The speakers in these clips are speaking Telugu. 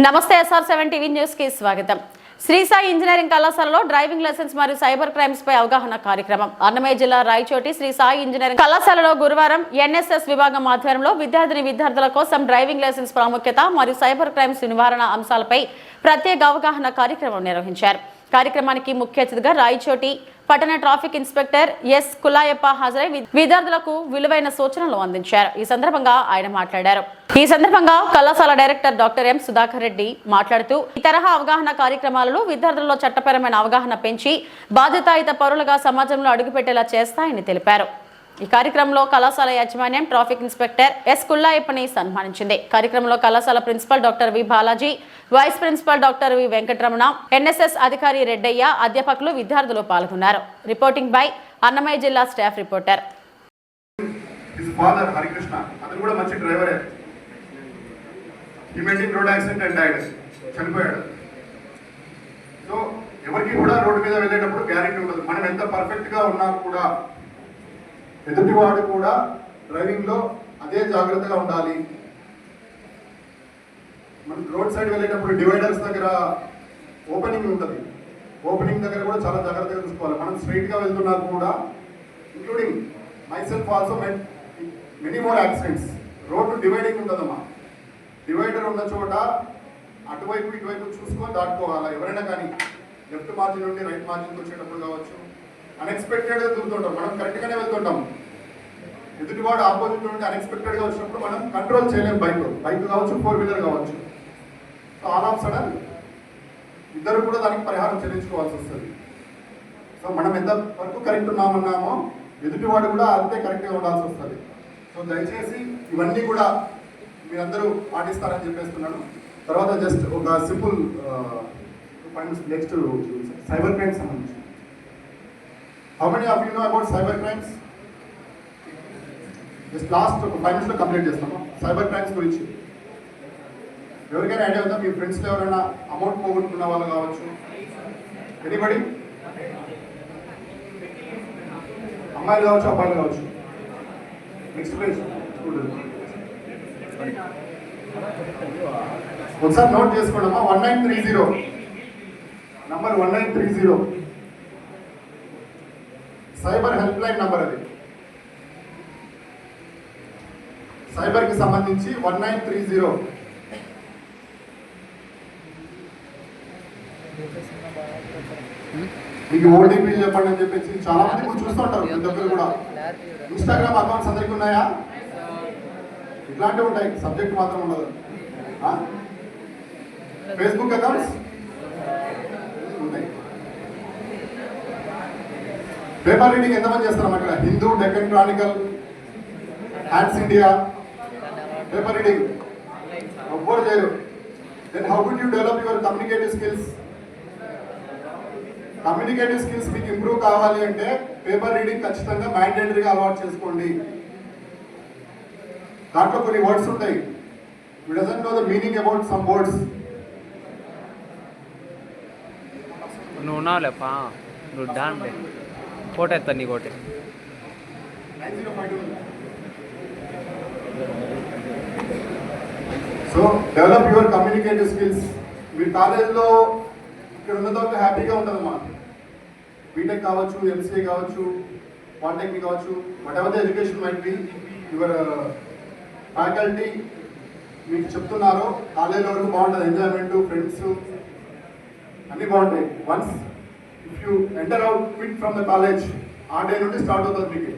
నమస్తే ఎస్ఆర్ సెవెన్ టీవీ న్యూస్కి స్వాగతం. శ్రీ సాయి ఇంజనీరింగ్ కళాశాలలో డ్రైవింగ్ లైసెన్స్ మరియు సైబర్ క్రైమ్స్ పై అవగాహన కార్యక్రమం. అన్నమయ్య జిల్లా రాయచోటి శ్రీ సాయి ఇంజనీరింగ్ కళాశాలలో గురువారం ఎన్ఎస్ఎస్ విభాగం ఆధ్వర్యంలో విద్యార్థిని విద్యార్థుల కోసం డ్రైవింగ్ లైసెన్స్ ప్రాముఖ్యత మరియు సైబర్ క్రైమ్స్ నివారణ అంశాలపై ప్రత్యేక అవగాహన కార్యక్రమం నిర్వహించారు. కార్యక్రమానికి ముఖ్య అతిథిగా రాయచోటి పట్టణ ట్రాఫిక్ ఇన్స్పెక్టర్ ఎస్ కులాయప్ప హాజరై వి- విద్యార్థులకు విలువైన సూచనలు అందించారు. ఈ సందర్భంగా ఆయన మాట్లాడారు. ఈ సందర్భంగా కళాశాల director doctor M Sudhakar Reddy మాట్లాడుతూ ఈ తరహా అవగాహన కార్యక్రమాలలో విద్యార్థుల్లో చట్టపరమైన అవగాహన పెంచి బాధ్యతాయుత పౌరులుగా సమాజంలో అడుగుపెట్టేలా చేస్తాయని తెలిపారు. ఈ కార్యక్రమంలో కళాశాల యాజమాన్యం ట్రాఫిక్ ఇన్స్పెక్టర్ ఎస్ కుల్లాయప్పని సన్మానించింది. కార్యక్రమంలో కళాశాల principal doctor V Balaji vice principal doctor V Venkataramana NSS అధికారి రెడ్డయ్య అధ్యాపకులు విద్యార్థులు పాల్గొన్నారు. రిపోర్టింగ్ బై అన్నమయ్య జిల్లా staff reporter. Road accident and died చనిపోయాడు. సో ఎవరికి కూడా రోడ్డు మీద వెళ్ళేటప్పుడు గ్యారెంటీ ఉండదు. మనం ఎంత పర్ఫెక్ట్గా ఉన్నా కూడా ఎదుటివాడు కూడా డ్రైవింగ్లో అదే జాగ్రత్తగా ఉండాలి. మనం రోడ్ సైడ్ వెళ్ళేటప్పుడు డివైడర్స్ దగ్గర ఓపెనింగ్ ఉంటుంది. ఓపెనింగ్ దగ్గర కూడా చాలా జాగ్రత్తగా చూసుకోవాలి. మనం స్ట్రైట్గా వెళ్తున్నా కూడా including myself also many more accidents road dividing ఉంటుందమ్మా డివైడర్ ఉన్న చోట అటువైపు ఇటువైపు చూసుకొని దాటుకోవాలా? ఎవరైనా కానీ లెఫ్ట్ మార్జిన్ నుండి రైట్ మార్జిన్కి వచ్చేటప్పుడు కావచ్చు అన్ఎక్స్పెక్టెడ్గా తిరుగుతుంటాం మనం కరెక్ట్గానే వెళ్తుంటాం. ఎదుటివాడు ఆపోజిట్ నుండి అన్ఎక్స్పెక్టెడ్గా వచ్చినప్పుడు మనం కంట్రోల్ చేయలేం బైక్ బైక్ కావచ్చు ఫోర్ వీలర్ కావచ్చు. సో ఆల్ ఆఫ్ సడన్ ఇద్దరు కూడా దానికి పరిహారం చెల్లించుకోవాల్సి వస్తుంది. సో మనం ఎంత వరకు కరెక్ట్ ఉన్నామన్నామో ఎదుటివాడు కూడా అంతే కరెక్ట్గా ఉండాల్సి వస్తుంది. సో దయచేసి ఇవన్నీ కూడా మీరందరూ పాటిస్తారని చెప్పేస్తున్నాను. తర్వాత జస్ట్ ఒక simple points next cyber crime సంబంధించి. How many of you know about cyber crimes just last ఒక ఫైవ్ మినిట్స్లో కంప్లీట్ చేస్తాము సైబర్ క్రైమ్స్ గురించి. ఎవరికైనా ఐడియా ఉందా? మీ ఫ్రెండ్స్లో ఎవరైనా అమౌంట్ పోగొట్టుకున్న వాళ్ళు కావచ్చు? ఎనీబడి అమ్మాయిలు కావచ్చు అబ్బాయిలు కావచ్చు. నెక్స్ట్ ప్లేస్ ఒకసారి నోట్ చేసుకోండి అమ్మా. One nine three zero number one nine three zero cyber helpline number అది. సైబర్కి సంబంధించి వన్ నైన్ త్రీ జీరో. మీకు ఓటీపీ చెప్పండి అని చెప్పేసి చాలా మంది ఇప్పుడు చూస్తుంటారు మీ దగ్గర కూడా. ఇన్స్టాగ్రామ్ అకౌంట్స్ అందరికీ ఉన్నాయా? ఇట్లాంటివి ఉంటాయి సబ్జెక్ట్ మాత్రం ఉండదు. ఫేస్బుక్ అకౌంట్స్ ఉంటాయి పేపర్ రీడింగ్ ఎంతమంది చేస్తారు అక్కడ Hindu Deccan Chronicle Hans India. Paper reading. ఎవ్వరు చేయరు. Then how do you develop your communicative skills communicative skills మీకు ఇంప్రూవ్ కావాలి అంటే పేపర్ రీడింగ్ ఖచ్చితంగా మ్యాండేటరీగా అలవాటు చేసుకోండి. దాంట్లో కొన్ని వర్డ్స్ ఉంటాయి. We doesn't know the meaning about some words నువ్వు లేపా నువ్వు ఫోటో ఎత్తా ఒకటి so develop your communicative skills మీ కాలేజీలో ఇక్కడ ఉన్న తర్వాత హ్యాపీగా ఉంటుందమ్మా బీటెక్ కావచ్చు ఎంసీఏ కావచ్చు పాలిటెక్నిక్ కావచ్చు whatever the education might be your faculty మీకు చెప్తున్నారో కాలేజీ వరకు బాగుంటుంది? ఎంజాయ్మెంట్ ఫ్రెండ్స్ అన్నీ బాగుంటాయి. Once if you enter out quit from the college ఆ డే నుండి స్టార్ట్ అవుతుంది మీకు.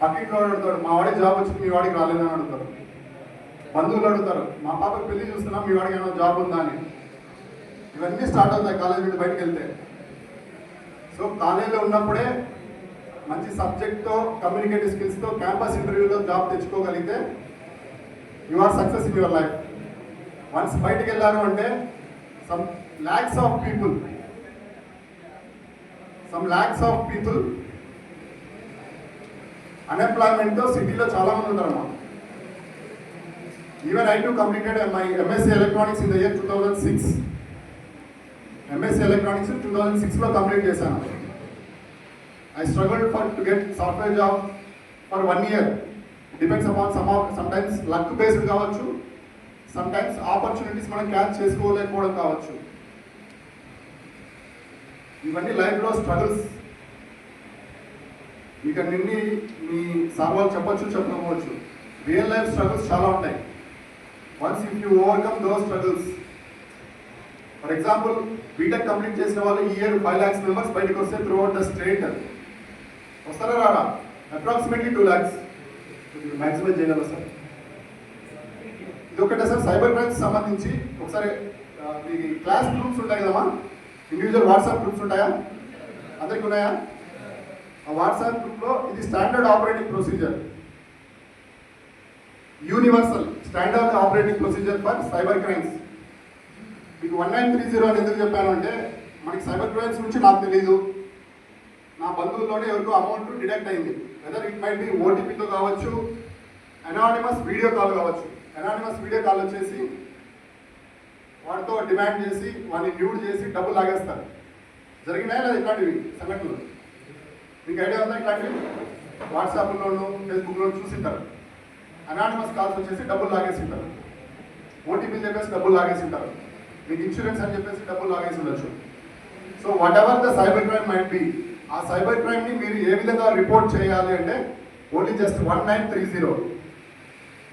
పక్కింట్లో వాడు అడుగుతాడు మా వాడికి జాబ్ వచ్చింది మీ వాడికి రాలేదని అడుగుతారు బంధువులు అడుగుతారు మా పాపకి పెళ్ళి చూస్తున్నాం మీ వాడికి ఏమైనా జాబ్ ఉందా అని. ఇవన్నీ స్టార్ట్ అవుతాయి కాలేజ్ నుండి బయటకు వెళ్తే. సో కాలేజీలో ఉన్నప్పుడే మంచి సబ్జెక్ట్తో కమ్యూనికేటివ్ స్కిల్స్తో క్యాంపస్ ఇంటర్వ్యూలో job తెచ్చుకోగలిగితే you are success in your life once బయటికి వెళ్ళారు అంటే some lakhs of people some lakhs of people అన్ఎంప్లాయ్మెంట్తో సిటీలో చాలామంది ఉన్నారు అన్నమాట even I to completed my MSc electronics in the year two thousand six MSc electronics two thousand సిక్స్లో కంప్లీట్ చేశాను. I struggle for to get software job for one year depends upon some of sometimes luck based కావచ్చు. సమ్టైమ్స్ ఆపర్చునిటీస్ మనం క్యాచ్ చేసుకోలేకపోవడం కావచ్చు. ఇవన్నీ లైఫ్లో స్ట్రగుల్స్. ఇక నిన్ని మీ సార్ వాళ్ళు చెప్పొచ్చు చెప్పకపోవచ్చు. రియల్ లైఫ్ స్ట్రగుల్స్ చాలా ఉంటాయి. Once if you overcome those struggles for example BTech complete చేసిన వాళ్ళు ఈ ఇయర్ ఫైవ్ ల్యాక్స్ మెంబర్స్ బయటకు వస్తే త్రూ అవుట్ ద స్టేట్ వస్తారా రారా? అప్రాక్సిమేట్లీ టూ ల్యాక్స్ మ్యాక్సిమం చేయగలరా సార్ ఇది ఒకటే సార్ సైబర్ క్రైమ్స్ సంబంధించి ఒకసారి మీ క్లాస్ గ్రూప్స్ ఉంటాయి కదమ్మా? ఇండివిజువల్ వాట్సాప్ గ్రూప్స్ ఉంటాయా? అందరికి ఉన్నాయా? ఆ వాట్సాప్ గ్రూప్లో ఇది standard operating procedure. Universal standard operating procedure for cyber crimes. మీకు వన్ నైన్ త్రీ జీరో అని ఎందుకు చెప్పాను అంటే మనకి సైబర్ క్రైమ్స్ గురించి నాకు తెలియదు నా బంధువుల్లోనే ఎవరికో అమౌంట్ డిడక్ట్ అయింది. వెదర్ ఇట్ మైట్ బి ఓటీపీతో కావచ్చు అనానిమస్ వీడియో కాల్ కావచ్చు. అనానిమస్ వీడియో కాల్ వచ్చేసి వాటితో డిమాండ్ చేసి వాడిని డ్యూడ్ చేసి డబ్బులు లాగేస్తారు. జరిగినాయి లేదా ఇట్లాంటివి సంఘటనలు? మీకు ఐడియా ఉందా ఇట్లాంటివి? వాట్సాప్లోను ఫేస్బుక్లో చూసింటారు. అనానిమస్ కాల్స్ వచ్చేసి డబ్బులు లాగేసింటారు. ఓటీపీ చెప్పేసి డబ్బులు లాగేసింటారు. మీకు ఇన్సూరెన్స్ అని చెప్పేసి డబ్బులు లాగేసి ఉండొచ్చు. So whatever the cyber crime might be ఆ సైబర్ క్రైమ్ని మీరు ఏ విధంగా రిపోర్ట్ చేయాలి అంటే only just one nine three zero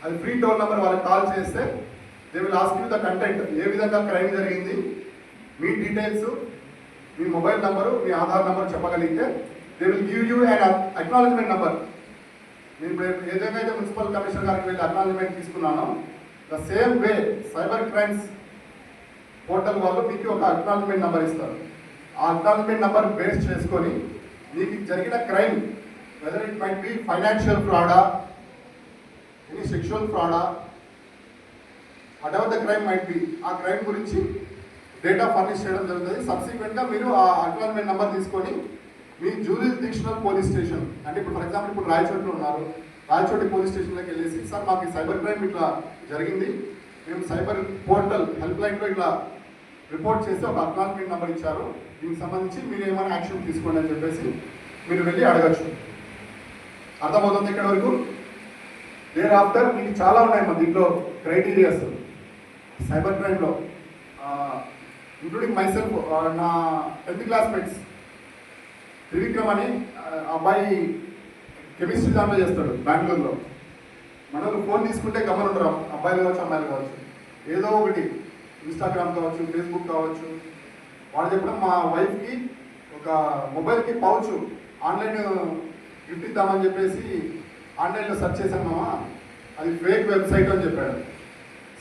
అది ఫ్రీ టోల్ నెంబర్ వాళ్ళకి కాల్ చేస్తే they will ask you the content ఏ విధంగా క్రైమ్ జరిగింది? మీ డీటెయిల్స్ మీ మొబైల్ నంబరు మీ ఆధార్ నంబర్ చెప్పగలిగితే they will give you and acknowledgement number నేను ఏదైతే మున్సిపల్ కమిషనర్ గారికి వెళ్ళి acknowledgement తీసుకున్నానో the same way cyber crimes portal వాళ్ళు మీకు ఒక అక్నాలజ్మెంట్ నెంబర్ ఇస్తారు. ఆ అక్నాలజ్మెంట్ నెంబర్ బేస్ చేసుకొని మీకు జరిగిన crime whether it might be financial ఫ్రాడా any sexual ఫ్రాడా what the crime might be ఆ క్రైమ్ గురించి డేటా ఫర్నిష్ చేయడం జరుగుతుంది. సబ్సిక్వెంట్గా మీరు ఆ అక్నాలజ్మెంట్ నెంబర్ తీసుకొని మీ జూరిస్ డిక్షనల్ పోలీస్ స్టేషన్ అంటే ఇప్పుడు ఫర్ ఎగ్జాంపుల్ ఇప్పుడు రాయచోటిలో ఉన్నారు. రాయచోటి పోలీస్ స్టేషన్లోకి వెళ్ళేసి సార్ మాకు సైబర్ క్రైమ్ ఇట్లా జరిగింది. మేము సైబర్ పోర్టల్ హెల్ప్ లైన్లో ఇట్లా రిపోర్ట్ చేసి ఒక అక్నాలజ్మెంట్ నెంబర్ ఇచ్చారు. దీనికి సంబంధించి మీరు ఏమైనా యాక్షన్ తీసుకోండి అని చెప్పేసి మీరు వెళ్ళి అడగచ్చు. అర్థమవుతుంది ఇక్కడ వరకు? దేర్ ఆఫ్టర్ మీకు చాలా ఉన్నాయి మన దీంట్లో క్రైటీరియాస్ సైబర్ క్రైమ్లో ఇంక్లూడింగ్ మైసెల్ఫ్ నా టెన్త్ క్లాస్మేట్స్ త్రివిక్రమ్ అని అబ్బాయి కెమిస్ట్రీ దాంట్లో చేస్తాడు బెంగళూరులో మనకు ఫోన్ తీసుకుంటే గమనం ఉండరు అబ్బాయిలు కావచ్చు అమ్మాయిలు కావచ్చు. ఏదో ఒకటి ఇన్స్టాగ్రామ్ కావచ్చు ఫేస్బుక్ కావచ్చు. వాళ్ళు చెప్పడం మా వైఫ్కి ఒక మొబైల్కి పౌచ్ ఆన్లైన్ గిఫ్ట్ ఇద్దామని చెప్పేసి ఆన్లైన్లో సెర్చ్ చేశామమ్మా అది ఫేక్ వెబ్సైట్ అని చెప్పాడు.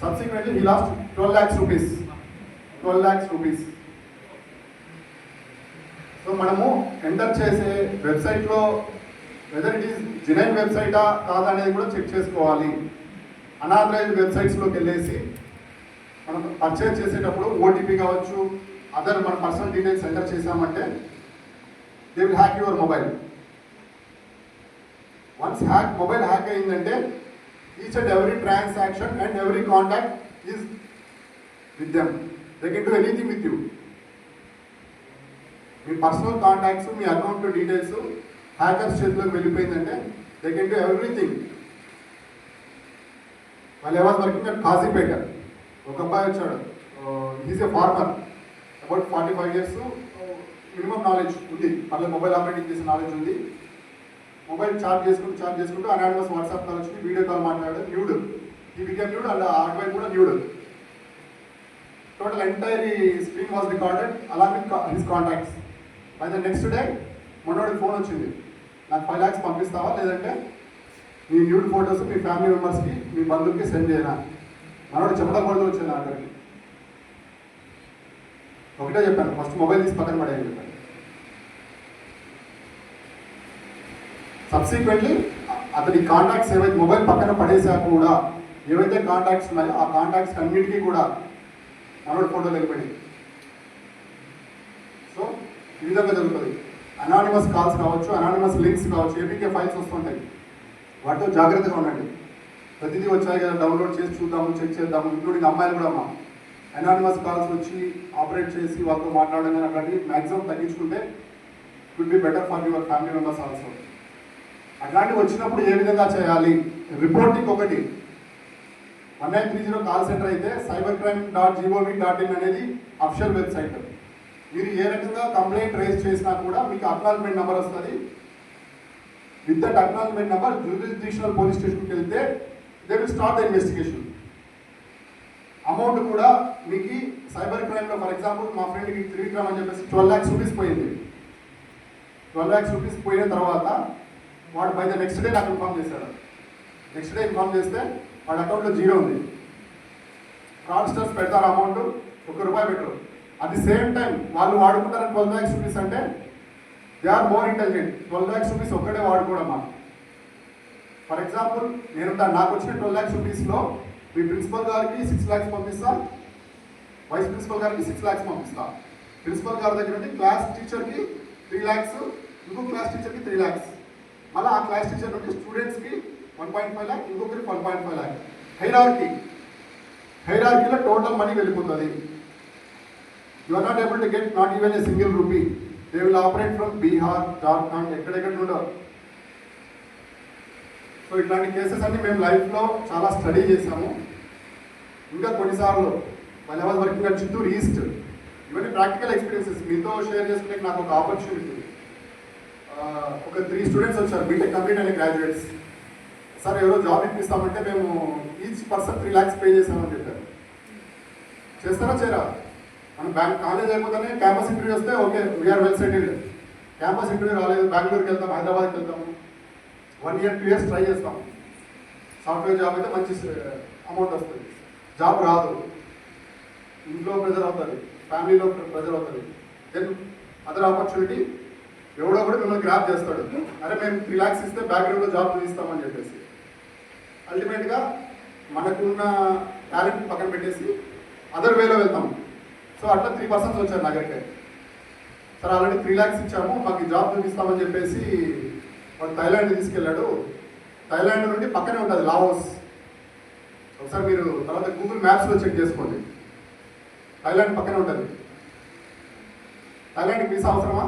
Subsequently he lost twelve lakhs rupees twelve lakhs rupees so మనము ఎంటర్ చేసే వెబ్సైట్లో వెదర్ ఇట్ ఈస్ జినైన్ వెబ్సైటా కాదా అనేది కూడా చెక్ చేసుకోవాలి. అనాథరైజ్డ్ వెబ్సైట్స్లోకి వెళ్ళేసి మనం పర్చేజ్ చేసేటప్పుడు ఓటీపీ కావచ్చు అదర్ మన పర్సనల్ డీటెయిల్స్ ఎంటర్ చేసామంటే they will hack your mobile once hack mobile hack అయిందంటే Each and every transaction and every contact is with them. They can do anything with you. మీ పర్సనల్ కాంటాక్ట్స్ మీ అకౌంట్ డీటెయిల్స్ హ్యాకర్స్ చేతిలోకి వెళ్ళిపోయిందంటే దే కెన్ డూ ఎవ్రీథింగ్ వాళ్ళు ఎవరి వర్కింగ్ అట్ కాజీపేట ఒక అబ్బాయి వచ్చాడు. Is a farmer about forty five years minimum knowledge ఉంది. మళ్ళీ మొబైల్ ఆపరేటింగ్ చేసే నాలెడ్జ్ ఉంది. మొబైల్ చార్జ్ చేసుకుంటూ చార్జ్ చేసుకుంటూ అనాడమస్ వాట్సాప్ కాల్ వచ్చి వీడియో కాల్ మాట్లాడాడు nude. He became nude and ఆ అబ్బాయి కూడా nude. Total entire screen was recorded along with his contacts by the next day మొన్నోడి phone వచ్చింది. నాకు ఫైవ్ ల్యాక్స్ పంపిస్తావా? లేదంటే మీ న్యూడ్ ఫొటోస్ మీ ఫ్యామిలీ మెంబర్స్కి మీ బంధువులకి సెండ్ చేయనా? మనోడు చెప్పడం కూడా వచ్చింది అక్కడికి ఒకటే చెప్పాను ఫస్ట్ మొబైల్ తీసి పక్కన పడేయని చెప్పాను. సబ్సిక్వెంట్లీ అతని కాంటాక్ట్స్ ఏవైతే మొబైల్ పక్కన పడేసా కూడా ఏవైతే కాంటాక్ట్స్ ఉన్నాయో ఆ కాంటాక్ట్స్ అన్నిటికీ కూడా మనోడు ఫోటోలు వెళ్ళిపోయి సో ఈ విధంగా జరుగుతుంది. అనానిమస్ కాల్స్ కావచ్చు అనానిమస్ లింక్స్ కావచ్చు ఏపీకే ఫైల్స్ వస్తుంటాయి. వాటితో జాగ్రత్తగా ఉండండి. ప్రతిదీ వచ్చాయి కదా డౌన్లోడ్ చేసి చూద్దాము చెక్ చేద్దాము ఇంక్లూడింగ్ అమ్మాయిలు కూడా అమ్మా. అనానిమస్ కాల్స్ వచ్చి ఆపరేట్ చేసి వాళ్ళతో మాట్లాడడం కానీ అట్లాంటివి మ్యాక్సిమం తగ్గించుకుంటే could be better for your family members also అట్లాంటివి వచ్చినప్పుడు ఏ విధంగా చేయాలి? రిపోర్టింగ్ ఒకటి one nine three zero call centre అయితే cyber crime dot gov dot in అనేది అఫిషియల్ వెబ్సైట్. మీరు ఏ రకంగా కంప్లైంట్ రేజ్ చేసినా కూడా మీకు అక్నాలజ్మెంట్ నెంబర్ వస్తుంది. With that acknowledgement number jurisdictional police స్టేషన్కి వెళ్తే they will start the investigation amount కూడా మీకు సైబర్ క్రైమ్లో ఫర్ ఎగ్జాంపుల్ మా ఫ్రెండ్కి త్రివిక్రమ్ అని చెప్పేసి ట్వెల్వ్ ల్యాక్స్ రూపీస్ పోయింది. ట్వెల్వ్ ల్యాక్స్ రూపీస్ పోయిన తర్వాత వాడు బై ద నెక్స్ట్ డే నాకు ఇన్ఫార్మ్ చేశాడు. నెక్స్ట్ డే ఇన్ఫార్మ్ చేస్తే వాడి అకౌంట్లో జీరో ఉంది. ఫ్రాడ్స్టర్స్ పెడతారు అమౌంట్ ఒక రూపాయి పెట్టరు అట్ ది సేమ్ టైం వాళ్ళు వాడుకుంటారని ట్వెల్వ్ ల్యాక్స్ రూపీస్ అంటే they are more intelligent twelve lakhs rupees ఒక్కడే వాడుకోవడమ్మా ఫర్ ఎగ్జాంపుల్ నేను నాకు వచ్చిన ట్వెల్వ్ ల్యాక్స్ రూపీస్లో మీ ప్రిన్సిపల్ గారికి సిక్స్ ల్యాక్స్ పంపిస్తా వైస్ ప్రిన్సిపల్ గారికి సిక్స్ ల్యాక్స్ పంపిస్తా. ప్రిన్సిపల్ గారి దగ్గర నుండి క్లాస్ టీచర్కి త్రీ ల్యాక్స్ ఇంకో క్లాస్ టీచర్కి త్రీ ల్యాక్స్ మళ్ళీ ఆ క్లాస్ టీచర్ నుండి స్టూడెంట్స్కి వన్ పాయింట్ ఫైవ్ ల్యాక్ ఇంకొకరికి one point five lakh. Hierarchy హైరార్కీలో total money వెళ్ళిపోతుంది. You are not able to get not even a single rupee they will operate from Bihar Jharkhand ఎక్కడెక్కడ ఉండవు. సో ఇట్లాంటి కేసెస్ అన్ని మేము లైఫ్లో చాలా స్టడీ చేసాము ఇంకా కొన్నిసార్లు వన్ వర్కింగ్ చిత్తూరు ఈస్ట్ ఇవన్నీ ప్రాక్టికల్ ఎక్స్పీరియన్సెస్ మీతో షేర్ చేసుకునే నాకు ఒక ఆపర్చునిటీ ఒక త్రీ స్టూడెంట్స్ వచ్చారు బీటెక్ కంప్లీట్ అయిన గ్రాడ్యుయేట్స్ సార్ ఎవరో జాబ్ ఇప్పిస్తామంటే మేము each person three lakhs pay చేసామని చెప్పారు. చేస్తారా చేయరా? మనం బ్యాంక్ కాలేజ్ అయిపోతేనే క్యాంపస్ ఇంటర్వ్యూ వస్తే okay we're well settled campus interview రాలేదు బెంగళూరుకి వెళ్తాం హైదరాబాద్కి వెళ్తాము one year two years try చేస్తాం. సాఫ్ట్వేర్ జాబ్ అయితే మంచి అమౌంట్ వస్తుంది. జాబ్ రాదు. ఇంట్లో ప్రెజర్ అవుతుంది ఫ్యామిలీలో ప్రెజర్ అవుతుంది. దెన్ అదర్ ఆపర్చునిటీ ఎవడో కూడా మిమ్మల్ని గ్రాప్ చేస్తాడు. అరే మేము త్రీ ల్యాక్స్ ఇస్తే బ్యాక్గ్రౌండ్లో జాబ్ ఇస్తామని చెప్పేసి. అల్టిమేట్గా మనకున్న టాలెంట్ పక్కన పెట్టేసి అదర్ వేలో వెళ్తాం. సో అట్లా త్రీ పర్సన్స్ వచ్చారు నా దగ్గరికి. సార్ ఆల్రెడీ త్రీ ల్యాక్స్ ఇచ్చాము మాకు జాబ్ చూపిస్తామని చెప్పేసి వాడు థైలాండ్ తీసుకెళ్ళాడు. థైలాండ్ నుండి పక్కనే ఉంటుంది లావోస్ ఒకసారి మీరు తర్వాత గూగుల్ మ్యాప్స్లో చెక్ చేసుకోండి. థైలాండ్ పక్కనే ఉంటుంది. థైలాండ్కి వీసా అవసరమా?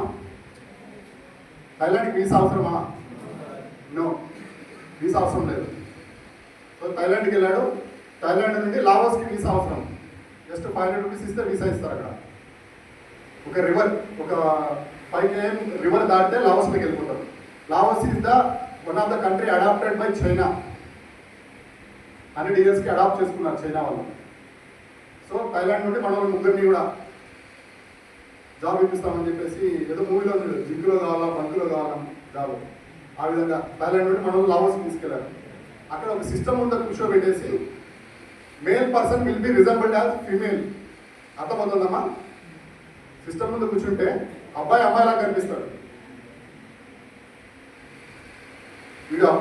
థైలాండ్కి వీసా అవసరమా? నో. వీసా అవసరం లేదు. సో థైలాండ్కి వెళ్ళాడు. థైలాండ్ నుండి లావోస్కి వీసా అవసరం. జస్ట్ ఫైవ్ హండ్రెడ్ రూపీస్ ఇస్తే వీసా ఇస్తారు అక్కడ. ఒక రివర్ ఒక ఫైవ్ కేఎం రివర్ దాటితే లావోస్లోకి వెళ్ళిపోతారు Laos is the one of the country adapted by China. Hundred ఇయర్స్కి అడాప్ట్ చేసుకున్నారు చైనా వాళ్ళు. సో థైలాండ్ నుండి మన వాళ్ళు ముగ్గురిని కూడా జాబ్ ఇప్పిస్తామని చెప్పేసి ఏదో మూవీలో జింకులో కావాలా బంకులో కావాలా జాబ్ ఆ విధంగా థాయిలాండ్ నుండి మనం వాళ్ళు తీసుకెళ్ళారు. అక్కడ ఒక సిస్టమ్ ముందు కూర్చోబెట్టేసి male person will be resembled as female అర్థమవుతుందమ్మా? System ముందు కూర్చుంటే అబ్బాయి అమ్మాయిలా కనిపిస్తాడు. వీడు